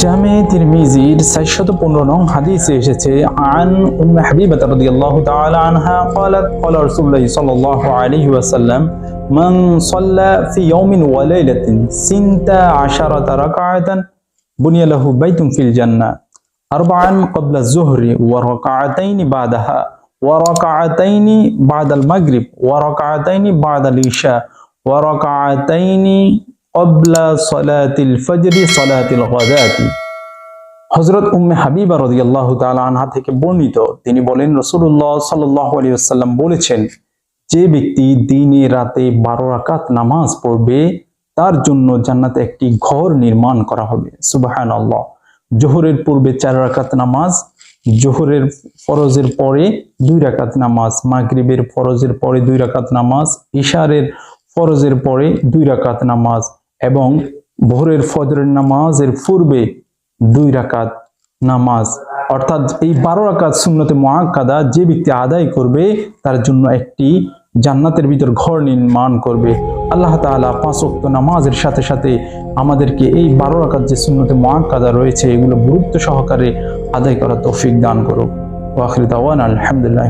জামে তিরমিজির 615 নং হাদিসে এসেছে আন উম হাবিবাহ রাদিয়াল্লাহু তাআলা আনহা قالت قال رسول الله صلى الله عليه وسلم من صلى في يوم وليلة سنت عشرة ركعة بني له بيت في الجنة أربعا قبل الظهر وركعتين بعدها وركعتين بعد المغرب وركعتين بعد العشاء وركعتين অবলা সলাতিল ফজরি হজরত উম্মে হাবিবা রদিয়াল্লাহ তালা আনহা থেকে বর্ণিত, তিনি বলেন রসুল্লাহ সাল্লাহ বলেছেন, যে ব্যক্তি দিনে রাতে বারো রাকাত নামাজ পড়বে, তার জন্য জান্নাতে একটি ঘর নির্মাণ করা হবে। সুবাহান আল্লাহ জোহরের পূর্বে চার রাকাত নামাজ, জোহরের ফরজের পরে দুই রাকাত নামাজ, মাগরিবের ফরজের পরে দুই রাকাত নামাজ, ইশারের ফরজের পরে দুই রাকাত নামাজ এবং ভোরের ফজরের নামাজের পূর্বে দুই রাকাত নামাজ। অর্থাৎ এই বারো রাকাত সুন্নতে মহাকাদা যে ব্যক্তি আদায় করবে, তার জন্য একটি জান্নাতের ভিতর ঘর নির্মাণ করবে। আল্লাহ তাআলা পাঁচ ওয়াক্ত নামাজের সাথে সাথে আমাদেরকে এই বারো রাকাত যে সুন্নতে মহাকাদা রয়েছে, এগুলো গুরুত্ব সহকারে আদায় করা তৌফিক দান করুক। ওয়াখির দাওয়ান আলহামদুলিল্লাহ